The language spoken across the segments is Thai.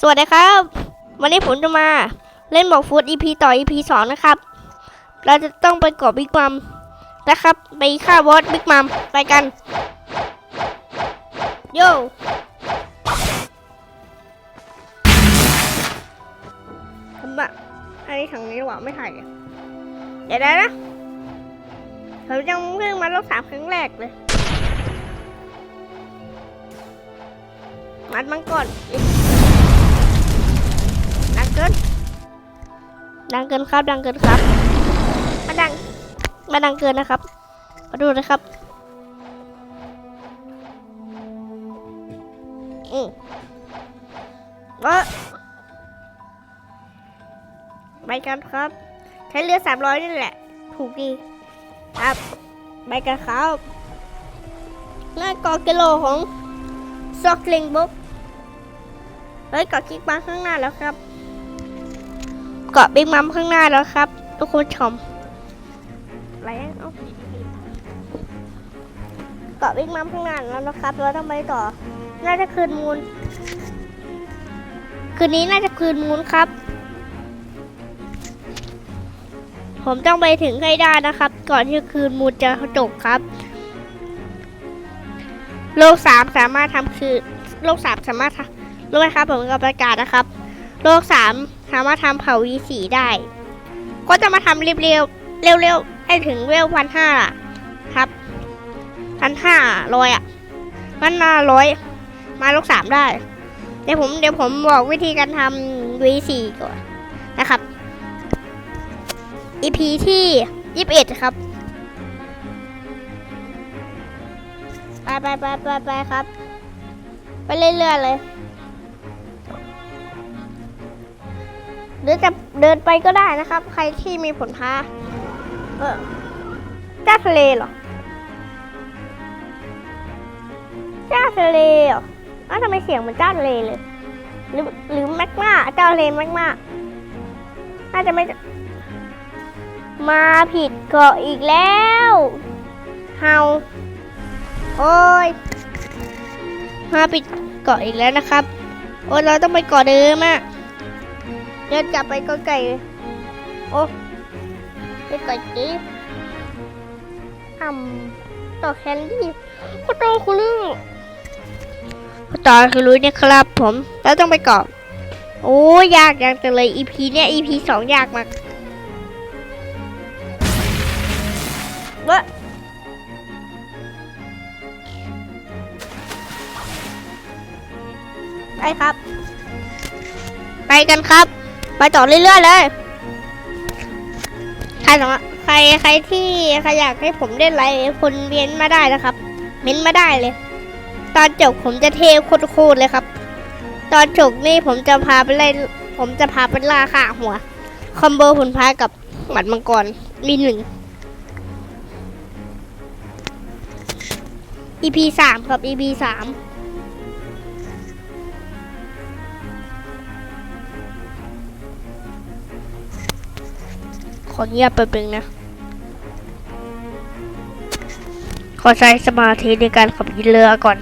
สวัสดีครับ วันนี้ผมจะมาเล่นบอกฟูด EP ต่อ EP สองนะครับ เราจะต้องไปเกาะบิ๊กมัมนะครับ ไปฆ่าบอสบิ๊กมัมไปกัน โย่ผมอะอันนี้ถังนี้หว่าไม่ถ่ายอะเดี๋ยวนะนะผมยังเพิ่งมาลบสามครั้งแรกเลยมัดมันก่อน เกิน ดังเกินครับ ดังเกินครับ มาดัง มาดังเกินนะครับ มาดูนะครับ อืมเออไปกันครับ ใช้เรือสามร้อยนี่แหละ ถูกดีครับไปกันครับหน้ากอกิโลของซอกเลิงบุ๊กเฮ้ยกาะคิกมาข้างหน้าแล้วครับ เกาะบิ๊กมัมข้างหน้าแล้วครับ ทุกคนชมไรเอาเกาะบิ๊กมัมข้างหน้าแล้วนะครับ เราต้องไปต่อ น่าจะคืนมูล คืนนี้น่าจะคืนมูลครับ ผมต้องไปถึงให้ได้นะครับ ก่อนที่คืนมูลจะจบครับ โลกสามสามารถทำคือโลกสามสามารถทำรู้ไหมครับผมกับประกาศนะครับ โลกสามสามารถทำเผ่าวีสีได้ ก็จะมาทำเร็วๆเร็วๆให้ถึงเวลพันห้าครับพันห้าร้อยอะพันห้าร้อยมาโลกสามได้ เดี๋ยวผมเดี๋ยวผมบอกวิธีการทำวีสีก่อนนะครับ EP ที่ยี่สิบเอ็ดครับไปไปไปไปไปครับ ไปเรื่อยๆเลย หรือจะเดินไปก็ได้นะครับ ใครที่มีผลพาเออจ้าทะเลเหรอเจ้าทะเลเหรออ้าวทำไมเสียงเหมือนเจ้าทะเลเลย หรือหรือแมกมาเจ้าทะเลแมกมาน่าจะไม่ มาผิดเกาะอีกแล้วเฮาโอ้ยมาผิดเกาะอีกแล้วนะครับ โอ้ยเราต้องไปเกาะเดิมอะ เดินกลับไปเกาะไก่โอ้ไปไก่จีอ่ำต่อแคนดี้ก็ต่อคุณลูกก็ต่อคือรู้เนี่ยครับ ผมเราต้องไปเกาะโอ้ยยากจังแต่เลย EP เนี่ย EP สองยากมากเว้ยไปครับ ไปกันครับ ไปต่อเรื่อยๆเลย ใครสองใครใครที่ใครอยากให้ผมเล่นอะไรคนเม้นมาได้นะครับ เม้นมาได้เลย ตอนจบผมจะเทโคตรเลยครับ ตอนจบนี่ผมจะพาไปเล่นผมจะพาไปล่าข่าหัว คอมโบผลพายกับหมัดมังกรมีหนึ่ง EP สามครับ EP สาม ขอเงียบไปเป็นงนะ ขอใช้สมาธิในการขับเรือก่อน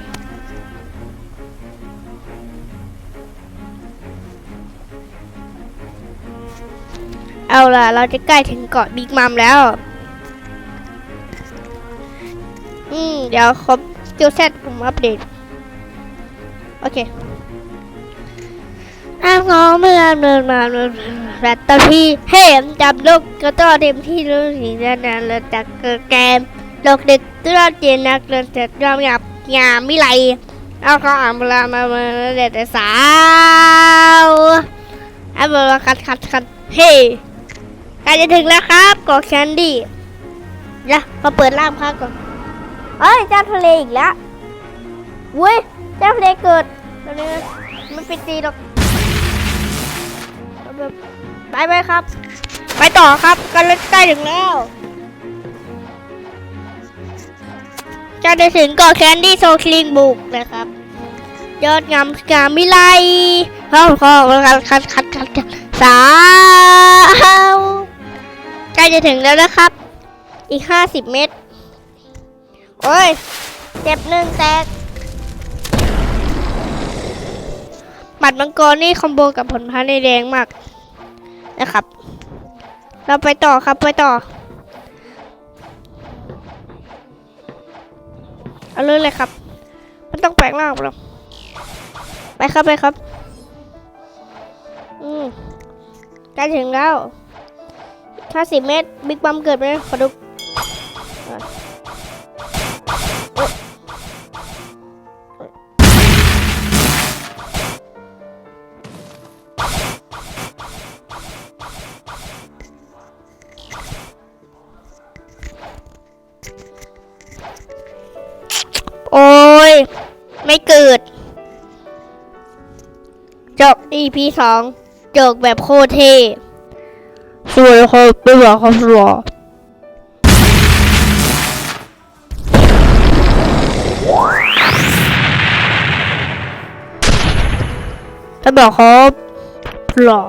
เอาล่ะ เราจะใกล้ถึงเกาะบิ๊กมัมแล้ว อืม เดี๋ยวครบสกิลเซตผมอัปเดต โอเคอ้าวงอเมื่อเดินมาเดินรัตพี่เฮ้มจับลูกก็ต่อเต็มที่รู้สีนานเลยจากเกมโลกเด็กตื้อเจนนักเดินเสร็จยอมหยับงามมิไลเอาเขาอ่านเวลามาเมื่อเด็ดแต่สาวเอาเวลาคัดคัดคัดเฮ้ใกล้จะถึงแล้วครับกาะแคนดี้เดี๋ยวมาเปิดล่ามข้าก่อนเอ้ยเจ้าทะเลอีกแล้วเว้ยเจ้าทะเลเกิดตอนนี้ไม่ไปตีหรอก ไปไปครับ ไปต่อครับกันใกล้ถึงแล้วจะได้ถึงเกาะแคนดี้โซคลิงบุกนะครับ ยอดงามงามมิไลเข้าเข้าคัดคัดคัดคัดคัดสาวใกล้จะถึงแล้วนะครับ อีกห้าสิบเมตร โอ้ย เจ็บหนึ่งแตกบัตรมังกรนี่คอมโบกับผลพันธุ์ในแดงมาก นะครับ เราไปต่อครับไปต่อ เอาเลยเลยครับมันต้องแปลงร่างเราไปครับไปครับ อืมใกล้ถึงแล้วถ้าสิบเมตร บิ๊กบัมเกิดไหมขอดู ไม่เกิด จบ EP สองจบแบบโคตรเท่สวยครับไม่บอกเขาสวยถ้าบอกเขาหล่อ